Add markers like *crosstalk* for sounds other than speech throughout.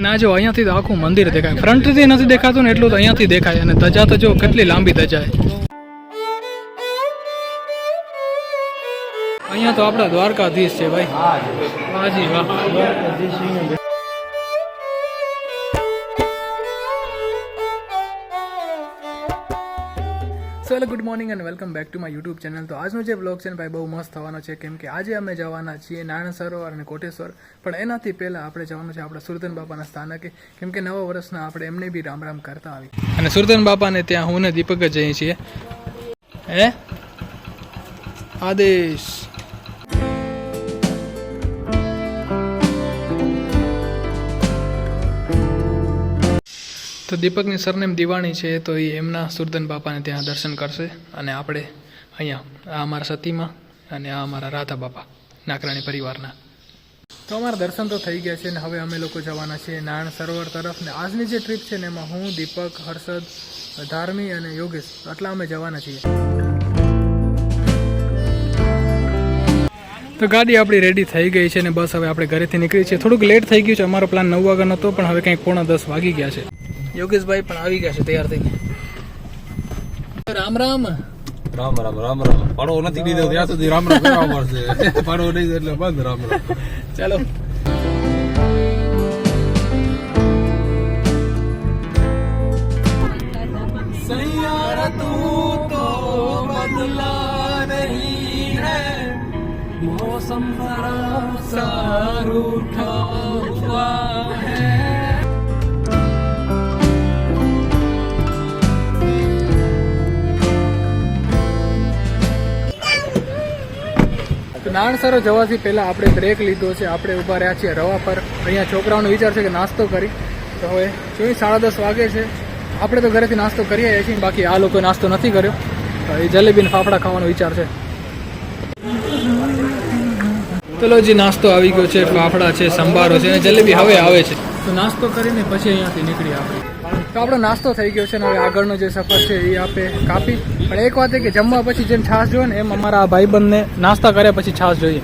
અને આ જો અહીંયાથી તો આખું મંદિર દેખાય. ફ્રન્ટથી નથી દેખાતું ને એટલું તો અહીંયાથી દેખાય. અને ધજા તો જો કેટલી લાંબી ધજા અહીંયા તો આપણા દ્વારકાધીશ છે ભાઈ. હાજી વાહ. Hello good morning and welcome back to my YouTube channel તો આજનો જે બ્લોગ છે ને ભાઈ, બહુ મસ્ત થવાનો છે. કેમ કે આજે અમે જવાના છીએ નારાયણ સરોવર અને કોટેશ્વર. પણ એનાથી પહેલાં આપણે જવાનું છે આપણા સુરતન બાપાના સ્થાનકે. કેમ કે નવા વર્ષના આપણે એમને બી રામ રામ કરતા આવી અને સુરતન બાપાને ત્યાં હું ને દીપક જ જઈએ છીએ. હે? આદેશ. તો દીપકની સરનેમ દિવાણી છે તો એ એમના સુરદન બાપાને ત્યાં દર્શન કરશે અને આપણે અહીંયા, આ અમારા સતીમાં અને આ અમારા રાધા બાપા નાકરાણી પરિવારના. તો અમારા દર્શન તો થઈ ગયા છે ને હવે અમે લોકો જવાના છીએ નારાયણ સરોવર તરફ ને આજની જે ટ્રીપ છે ને એમાં હું, દીપક, હર્ષદ, ધાર્મી અને યોગેશ, આટલા અમે જવાના છીએ. તો ગાડી આપણી રેડી થઈ ગઈ છે ને બસ હવે આપણે ઘરેથી નીકળી છીએ. થોડુંક લેટ થઈ ગયું છે અમારો પ્લાન નવ વાગ્યાનો હતો પણ હવે કંઈક પોણા દસ વાગી ગયા છે. યોગેશભાઈ પણ આવી ગયા છે તૈયાર થઈને. રામ રામ. રામ રામ રામ રામ. પાડો નથી દીધો ત્યાં સુધી રામ રામ કરવા પડશે *laughs* પાડો નહીં એટલે બંધ રામ રામ. ચાલો. સંસાર નાણસરો જવાથી પહેલાં આપણે બ્રેક લીધો છે. આપણે ઊભા રહ્યા છીએ રવા પર. અહીંયા છોકરાઓનો વિચાર છે કે નાસ્તો કરી. તો હવે જોઈ સાડા દસ વાગે છે. આપણે તો ઘરેથી નાસ્તો કરીએ છીએ. બાકી આ લોકોએ નાસ્તો નથી કર્યો. તો એ જલેબી ફાફડા ખાવાનો વિચાર છે. ચલો જે નાસ્તો આવી ગયો છે ફાફડા છે સંભારો છે અને જલેબી હવે આવે છે. તો નાસ્તો કરીને પછી અહીંયાથી નીકળી આપણે. તો આપણો નાસ્તો થઈ ગયો છે ને હવે આગળનો જે સફર છે એ આપે કાપી. પણ એક વાત એ કે જમવા પછી જેમ છાશ જોઈએ ને એમ અમારા આ ભાઈબંધને નાસ્તા કર્યા પછી છાશ જોઈએ.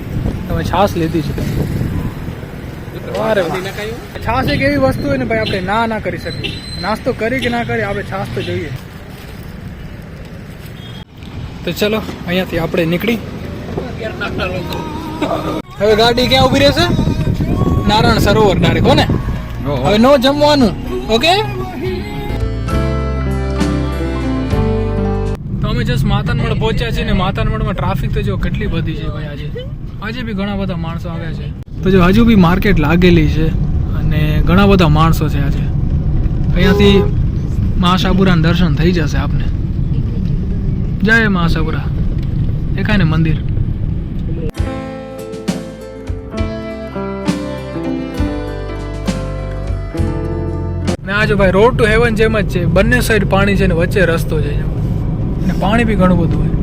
તમે છાશ લીધી છે. છાશ એક એવી વસ્તુ હોય ને ભાઈ આપણે ના ના કરી શકીએ. નાસ્તો કરી કે ના કરી આપણે છાશ તો જોઈએ. તો ચલો અહીંયાથી આપણે નીકળી. હવે ગાડી ક્યાં ઊભી રહેશે? નારાયણ સરોવર ડાયરેક્ટ કોને હવે નો જમવાનું ઓકે? તો અમે જસ્ટ માતાનમઢ પહોંચ્યા છીએ ને માતાનમઢમાં ટ્રાફિક તો જો કેટલી બધી છે ભાઈ આજે. આજે બી ઘણા બધા માણસો આવ્યા છે. તો જો હજુ બી માર્કેટ લાગેલી છે અને ઘણા બધા માણસો છે આજે. અહીંયાથી મહાશાબુરાના દર્શન થઈ જશે આપને. જય મહાશાબુરા દેખાય ને મંદિર. ને આ જો ભાઈ રોડ ટુ હેવન જેમ જ છે, બંને સાઈડ પાણી છે ને વચ્ચે રસ્તો છે ને પાણી બી ઘણું બધું હોય.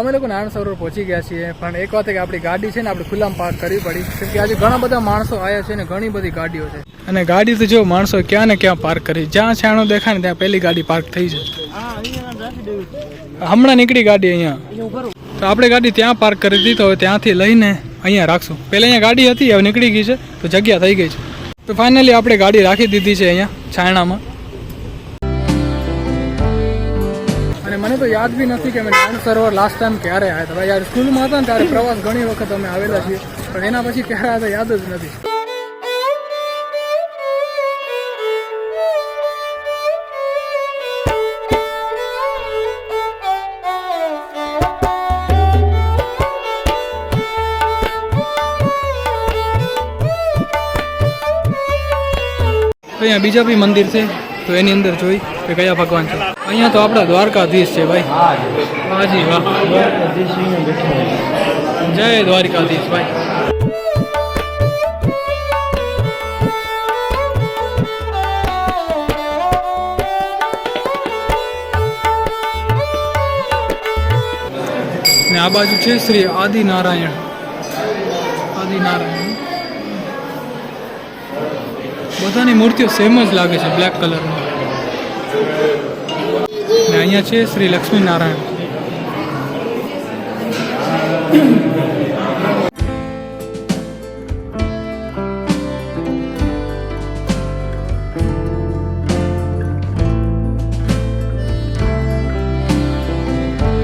અમે લોકો નારાયણ સરોવર પહોંચી ગયા છીએ, પણ એક વાત કે આપણી ગાડી છે ને આપણે ખુલ્લામાં પાર્ક કરવી પડી. કેમ કે આજે ઘણા બધા માણસો આવ્યા છે ને ઘણી બધી ગાડીઓ છે. અને ગાડી તો જો માણસો ક્યાં ને ક્યાં પાર્ક કરી જ્યાં છાણો દેખાય ને ત્યાં પહેલી ગાડી પાર્ક થઈ છે હમણાં નીકળી ગાડી અહીંયા. તો આપણે ગાડી ત્યાં પાર્ક કરી દીધી તો ત્યાંથી લઈને અહીંયા રાખશું. પહેલાં અહીંયા ગાડી હતી, હવે નીકળી ગઈ છે, તો જગ્યા થઈ ગઈ છે. તો ફાઇનલી આપણે ગાડી રાખી દીધી છે અહીંયા, છાયણામાં. અને મને તો યાદ બી નથી કે અમે ડાંગ સરોવર લાસ્ટ ટાઈમ ક્યારે આવ્યા હતા. યાર સ્કૂલમાં હતા ને ત્યારે પ્રવાસ ઘણી વખત અમે આવેલા છીએ, પણ એના પછી ક્યારે આવ્યા યાદ જ નથી. અહીંયા બીજા બી મંદિર છે, તો એની અંદર જોઈ કે કયા ભગવાન છે. અહીંયા તો આપણા દ્વારકાધીશ છે ભાઈ. હાજી, વાહ. જય દ્વારકાધીશ ભાઈ. ને આ બાજુ છે શ્રી આદિનારાયણ. આદિનારાયણ. બધાની મૂર્તિઓ સેમ જ લાગે છે બ્લેક કલરમાં ને. અહીંયા છે શ્રી લક્ષ્મીનારાયણ.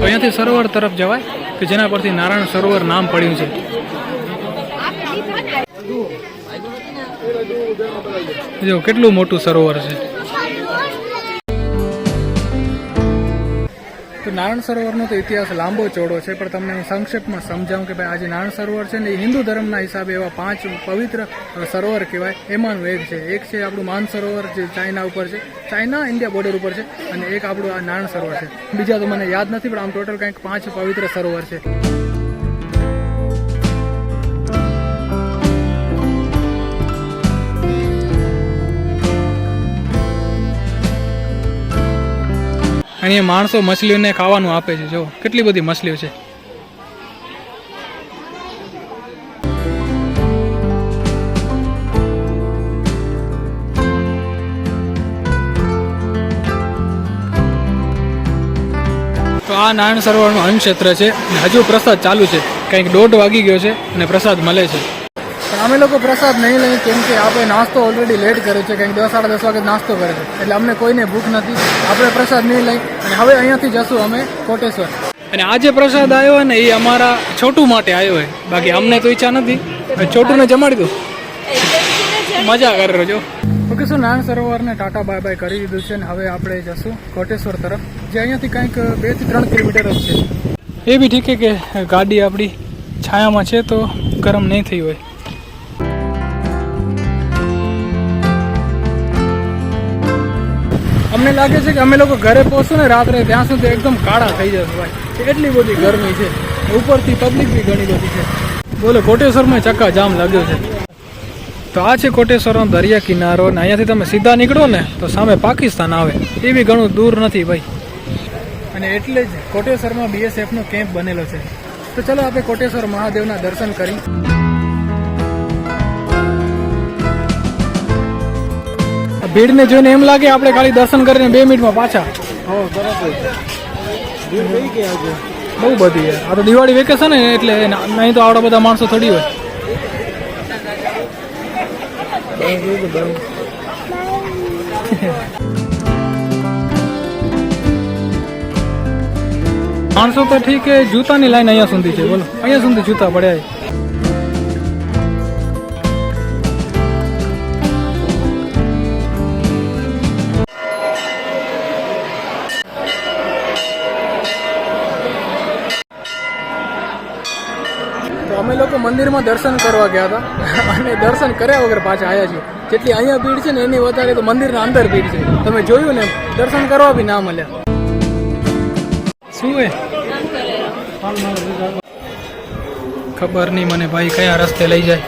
અહીંયાથી સરોવર તરફ જવાય કે જેના પરથી નારાયણ સરોવર નામ પડ્યું છે? જો, કેટલું મોટું સરોવર છે? તો નારાયણ સરોવરનો તો ઇતિહાસ લાંબો ચોડો છે, પણ તમને હું સંક્ષેપમાં સમજાવું કે ભાઈ આજે નારાયણ સરોવર છે ને, એ હિન્દુ ધર્મના હિસાબે એવા પાંચ પવિત્ર સરોવર કહેવાય, એમાંનું એક છે. એક છે આપણું માન સરોવર જે ચાઇના ઉપર છે. ચાઇના, ઇન્ડિયા બોર્ડર ઉપર છે અને એક આપણું આ નારાયણ સરોવર છે. બીજા તો મને યાદ નથી, પણ આમ ટોટલ કંઈક પાંચ પવિત્ર સરોવર છે. અહીંયા માણસો મછલીઓને ખાવાનું આપે છે. જો, કેટલી બધી મછલીઓ છે. તો આ નારાયણ સરોવરનું અન્ન ક્ષેત્ર છે. હજુ પ્રસાદ ચાલુ છે. કંઈક દોઢ વાગી ગયો છે અને પ્રસાદ મળે છે. પણ અમે લોકો પ્રસાદ નહીં લઈએ કેમ કે આપણે નાસ્તો ઓલરેડી લેટ કર્યો છે કંઈક દસ સાડા દસ વાગે નાસ્તો કરે છે. એટલે અમને કોઈને ભૂખ નથી. આપણે પ્રસાદ નહીં લઈ અને હવે અહીંયાથી જશું અમે કોટેશ્વર. અને આ જે પ્રસાદ આવ્યો હોય ને એ અમારા છોટું માટે આવ્યો હોય બાકી અમને તો ઈચ્છા નથી. છોટુને જમાડી દઉં. મજા કરે જો. ઓકે શું નારાયણ સરોવરને ટાટા બાય બાય કરી દીધું છે ને હવે આપણે જશું કોટેશ્વર તરફ જે અહીંયાથી કંઈક બેથી ત્રણ કિલોમીટર જ છે. એ બી ઠીક છે કે ગાડી આપણી છાયામાં છે તો ગરમ નહીં થઈ હોય. અમને લાગે છે કે અમે લોકો ઘરે પહોંચશું ને રાત્રે ત્યાં સુધી એકદમ કાળા થઈ જશે ભાઈ. એટલી બધી ગરમી છે. ઉપરથી પબ્લિક બી ઘણી બધી છે. બોલો, કોટેશ્વરમાં ચક્કા જામ લાગ્યો છે. તો આ છે કોટેશ્વરનો દરિયા કિનારો ને અહીંયાથી તમે સીધા નીકળો ને તો સામે પાકિસ્તાન આવે. એ બી ઘણું દૂર નથી ભાઈ. અને એટલે જ કોટેશ્વરમાં બીએસએફનો કેમ્પ બનેલો છે. તો ચલો આપણે કોટેશ્વર મહાદેવના દર્શન કરી. ભીડને જોઈને એમ લાગે આપણે ખાલી દર્શન કરીને બે મિનિટમાં પાછા. બહુ બધી આ તો દિવાળી વેકેશન ને એટલે નહીં તો આવડા બધા માણસો થોડી હોય. માણસો તો ઠીક જૂતાની લાઈન અહીંયા સુધી છે. બોલો. અહીંયા સુધી જૂતા પડ્યા મંદિરમાં દર્શન કરવા ગયા હતા. અને દર્શન કર્યા વગર પાછા આવ્યા છીએ. જેટલી અહીંયા ભીડ છે ને, એની વધારે તો મંદિરના અંદર ભીડ છે. તમે જોયું ને, દર્શન કરવા બી ના મળ્યા. શું એ? ખબર નહીં મને ભાઈ કયા રસ્તે લઈ જાય.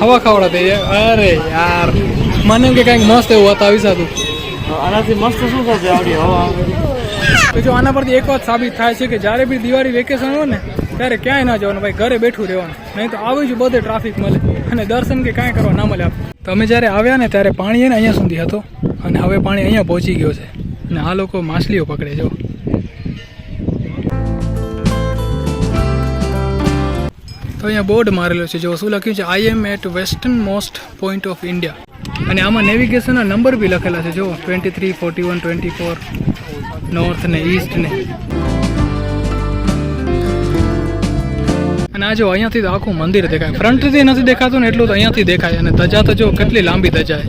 હવા ખાવડા થઈ અરે યાર. મને કે કંઈક મસ્ત એવું હતા સાતું આનાથી મસ્ત શું થશે આવડી હવા જો આના પરથી એક વાત સાબિત થાય છે કે જ્યારે બી દિવાળી વેકેશન હોય ને, ત્યારે ક્યાંય ના જવાનું, ભાઈ, ઘરે બેઠું રહેવાનું. નહીં તો આવી જ બધે ટ્રાફિક મળે અને દર્શન કે કાંઈ કરવા ના મળે આપણે. તો જ્યારે આવ્યા ને, ત્યારે પાણી એને અહીંયા સુધી હતો અને હવે પાણી અહીંયા પહોંચી ગયો છે. અને આ લોકો માછલીઓ પકડે, જો. તો અહીંયા બોર્ડ મારેલો છે, જો. શું લખ્યું છે? I am at western most point of India અને આમાં નેવિગેશનના નંબર બી લખેલા છે, જો twenty three forty one twenty four north ને ઈસ્ટ ને. અને આ જો, અહીંયાથી તો આખું મંદિર દેખાય. ફ્રન્ટથી નથી દેખાતું ને એટલું તો અહીંયાથી દેખાય. અને ધજા તો જો, કેટલી લાંબી ધજા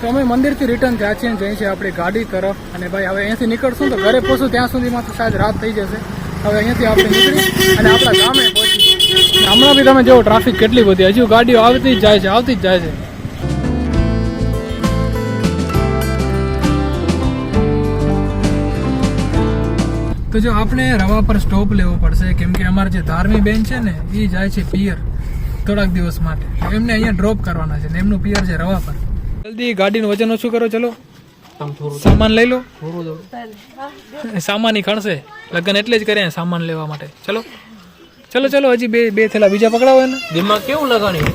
તો અમે મંદિરથી રિટર્ન થયા છીએ જઈએ છીએ આપણી ગાડી તરફ. અને ભાઈ, હવે અહીંયાથી નીકળશું તો ઘરે પહોંચું ત્યાં સુધીમાં તો શાયદ રાત થઈ જશે. હવે અહીંયાથી આપણે નીકળી અને આપણા ગામે પહોંચી હમણાં બી તમે જો ટ્રાફિક કેટલી બધી હજુ ગાડીઓ આવતી જ જાય છે, આવતી જ જાય છે. તો જો આપણે રવા પર સ્ટોપ લેવો પડશે કેમ કે અમારે જે ધાર્મી બેન છે ને એ જાય છે પિયર થોડાક દિવસ માટે. એમને અહીંયા ડ્રોપ કરવાના છે ને એમનું પિયર છે રવા પર. જલ્દી ગાડીનું વજન ઓછું કરો ચલો. સામાન લઈ લો. સામાન ખણશે. લગ્ન એટલે જ કર્યા સામાન લેવા માટે. ચલો. ચલો ચલો હજી બે બે થેલા બીજા પકડાવો એને. દિમાગ કેવું લગાણી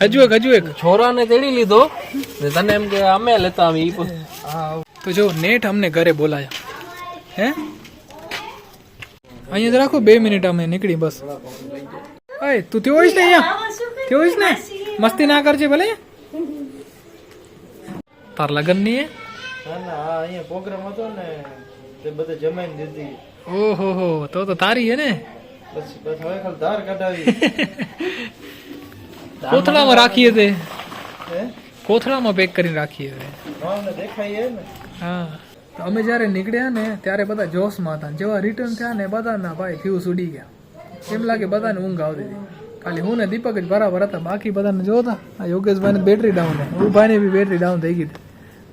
હજુ એક હજુ એક. છોરાને તેડી લીધો. તને એમ કે અમે લેતા આવી તો જો નેટ અમને ઘરે બોલાયા. હે? અહીંયા જ રાખો બે મિનિટ અમે નીકળી બસ. અય તું થયો હોઈશ ને અહીંયા? ત્યાં હોઈશ ને? મસ્તી ના કરજે ભલે. તાર લગનની અહીંયા પ્રોગ્રામ હતો ને તે બધે જમાઈને દીધી. ઓહો હો તો તો તારી હે ને? બસ બસ હવે ખાલી ધાર કઢાવી. *laughs* કોથળામાં રાખીએ તે. કોથળામાં પેક કરીને રાખીએ દેખાય ને. હા. અમે જ્યારે નીકળ્યા ને, ત્યારે બધા જોશમાં હતા જેવા રિટર્ન થયા ને, બધાના ભાઈ ફ્યુઝ ઉડી ગયા. એમ લાગે બધાને ઊંઘ આવતી હતી. ખાલી હું ને દીપક જ બરાબર હતા, બાકી બધાને જોતા આ યોગેશભાઈને બેટરી ડાઉન હું ભાઈને બી બેટરી ડાઉન થઈ ગઈ હતી.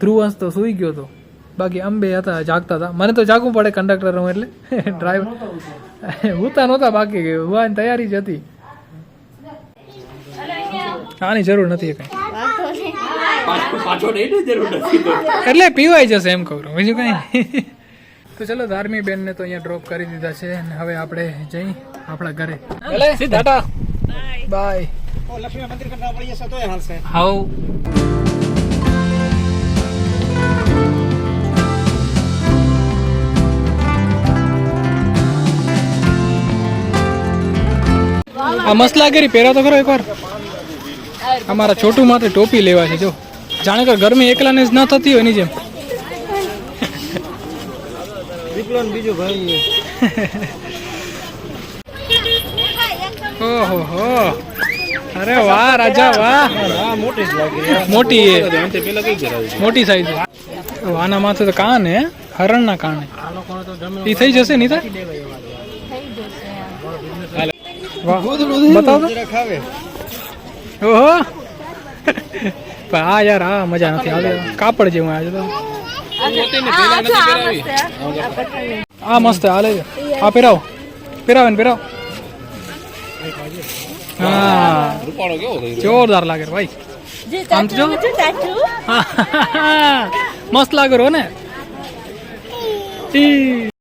ધ્રુવંશ તો સૂઈ ગયો હતો. બાકી અંબે હતા, જાગતા હતા. મને તો જાગવું પડે કંડક્ટર હું એટલે. *laughs* ડ્રાઈવર ઉતા *laughs* નહોતા બાકી હુવાની તૈયારી જ હતી. આની જરૂર નથી કઈ. પાછો નહીં જરૂર નથી એટલે પીવાઈ જશે એમ કહું બીજું કઈ તો ચલો ધાર્મી બેનને તો અહીંયા ડ્રોપ કરી દીધા છે અને હવે આપણે જઈ આપણા ઘરે. ટાટા. બાય હાઉ. આ મસ્ત લાગે રી પહેરા તો ખરો એકવાર. અમારા છોટું માટે ટોપી લેવા છે જો. જાણે કે ગરમી એકલાને જ ન થતી હોય એની જેમ. બીજો ભાઈ ઓહો હો. અરે વાહ રાજા વાહ. મોટી લાગી. મોટી મોટી સાઈઝ આના માથે તો કાન હે હરણના કાન એ થઈ જશે નહીં થાય? બતાવો ઓહો. પણ આ યાર આ મજા નથી આવે કાપડ જેવું આજે તો. આ મસ્ત હાલે છે આ પહેરાવો. પહેરાવે ને પહેરાવો. હા. જોરદાર લાગે ભાઈ. મસ્ત લાગે ને.